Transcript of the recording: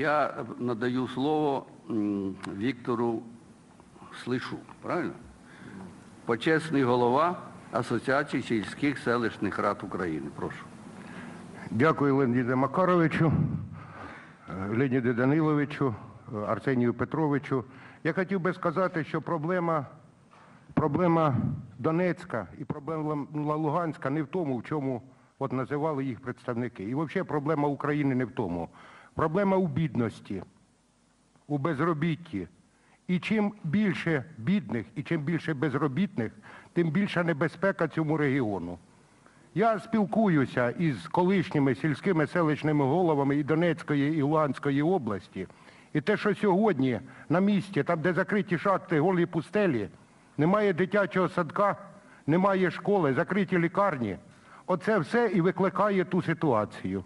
Я надаю слово Віктору Слишу, правильно? Почесний голова Асоціації сільських селищних рад України. Прошу. Дякую Леоніде Макаровичу, е, Леоніду Даниловичу, е, Арсенію Петровичу. Я хотів би сказати, що проблема, проблема Донецька і проблема Луганська не в тому, в чому от називали їх представники. І взагалі проблема України не в тому. Проблема у бідності, у безробітті. І чим більше бідних і чим більше безробітних, тим більша небезпека цьому регіону. Я спілкуюся із колишніми сільськими селищними головами і Донецької, і Луганської області. І те, що сьогодні на місці, там, де закриті шахти, голі пустелі, немає дитячого садка, немає школи, закриті лікарні, оце все і викликає ту ситуацію.